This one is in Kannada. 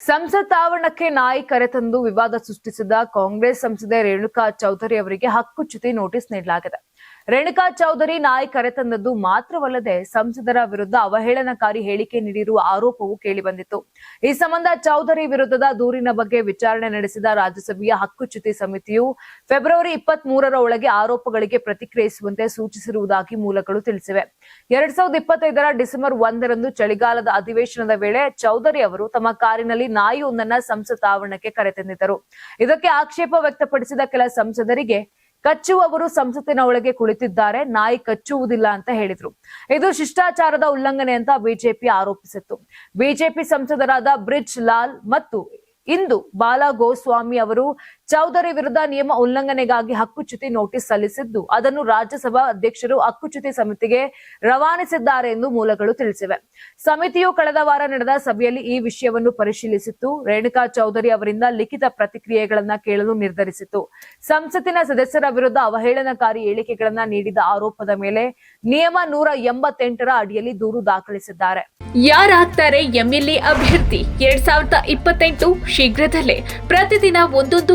ಸಂಸತ್ ಆವರಣಕ್ಕೆ ನಾಯಿ ಕರೆತಂದು ವಿವಾದ ಸೃಷ್ಟಿಸಿದ ಕಾಂಗ್ರೆಸ್ ಸಂಸದೆ ರೇಣುಕಾ ಚೌಧರಿ ಅವರಿಗೆ ಹಕ್ಕುಚ್ಯುತಿ ನೋಟಿಸ್ ನೀಡಲಾಗಿದೆ. ರೇಣುಕಾ ಚೌಧರಿ ನಾಯಿ ಕರೆತಂದದ್ದು ಮಾತ್ರವಲ್ಲದೆ ಸಂಸದರ ವಿರುದ್ಧ ಅವಹೇಳನಕಾರಿ ಹೇಳಿಕೆ ನೀಡಿರುವ ಆರೋಪವು ಕೇಳಿಬಂದಿತ್ತು ಈ ಸಂಬಂಧ ಚೌಧರಿ ವಿರುದ್ಧದ ದೂರಿನ ಬಗ್ಗೆ ವಿಚಾರಣೆ ನಡೆಸಿದ ರಾಜ್ಯಸಭೆಯ ಹಕ್ಕುಚ್ಯುತಿ ಸಮಿತಿಯು ಫೆಬ್ರವರಿ ಇಪ್ಪತ್ತ್ ಮೂರರ ಒಳಗೆ ಆರೋಪಗಳಿಗೆ ಪ್ರತಿಕ್ರಿಯಿಸುವಂತೆ ಸೂಚಿಸಿರುವುದಾಗಿ ಮೂಲಗಳು ತಿಳಿಸಿವೆ. ಎರಡ್ ಸಾವಿರದ ಇಪ್ಪತ್ತೈದರ ಡಿಸೆಂಬರ್ ಒಂದರಂದು ಚಳಿಗಾಲದ ಅಧಿವೇಶನದ ವೇಳೆ ಚೌಧರಿ ಅವರು ತಮ್ಮ ಕಾರಿನಲ್ಲಿ ನಾಯಿಯೊಂದನ್ನ ಸಂಸತ್ ಆವರಣಕ್ಕೆ ಕರೆತಂದಿದ್ದರು ಇದಕ್ಕೆ ಆಕ್ಷೇಪ ವ್ಯಕ್ತಪಡಿಸಿದ ಕೆಲ ಸಂಸದರಿಗೆ ಕಚ್ಚುವವರು ಸಂಸತ್ತಿನ ಒಳಗೆ ಕುಳಿತಿದ್ದಾರೆ. ನಾಯಿ ಕಚ್ಚುವುದಿಲ್ಲ ಅಂತ ಹೇಳಿದ್ರು. ಇದು ಶಿಷ್ಟಾಚಾರದ ಉಲ್ಲಂಘನೆ ಅಂತ ಬಿಜೆಪಿ ಆರೋಪಿಸಿತ್ತು. ಬಿಜೆಪಿ ಸಂಸದರಾದ ಬ್ರಿಜ್ ಲಾಲ್ ಮತ್ತು ಇಂದು ಬಾಲಾ ಗೋಸ್ವಾಮಿ ಅವರು ಚೌಧರಿ ವಿರುದ್ಧ ನಿಯಮ ಉಲ್ಲಂಘನೆಗಾಗಿ ಹಕ್ಕುಚ್ಯುತಿ ನೋಟಿಸ್ ಸಲ್ಲಿಸಿದ್ದು, ಅದನ್ನು ರಾಜ್ಯಸಭಾ ಅಧ್ಯಕ್ಷರು ಹಕ್ಕುಚ್ಯುತಿ ಸಮಿತಿಗೆ ರವಾನಿಸಿದ್ದಾರೆ ಎಂದು ಮೂಲಗಳು ತಿಳಿಸಿವೆ. ಸಮಿತಿಯು ಕಳೆದ ವಾರ ನಡೆದ ಸಭೆಯಲ್ಲಿ ಈ ವಿಷಯವನ್ನು ಪರಿಶೀಲಿಸಿತ್ತು. ರೇಣುಕಾ ಚೌಧರಿ ಅವರಿಂದ ಲಿಖಿತ ಪ್ರತಿಕ್ರಿಯೆಗಳನ್ನ ಕೇಳಲು ನಿರ್ಧರಿಸಿತು ಸಂಸತ್ತಿನ ಸದಸ್ಯರ ವಿರುದ್ಧ ಅವಹೇಳನಕಾರಿ ಹೇಳಿಕೆಗಳನ್ನ ನೀಡಿದ ಆರೋಪದ ಮೇಲೆ ನಿಯಮ ನೂರ ಎಂಬತ್ತೆಂಟರ ಅಡಿಯಲ್ಲಿ ದೂರು ದಾಖಲಿಸಿದ್ದಾರೆ. ಯಾರಾಗ್ತಾರೆ ಎಂಎಲ್ಎ ಅಭ್ಯರ್ಥಿ? ಎರಡ್ ಸಾವಿರದ ಇಪ್ಪತ್ತೆಂಟು ಶೀಘ್ರದಲ್ಲೇ ಪ್ರತಿದಿನ ಒಂದೊಂದು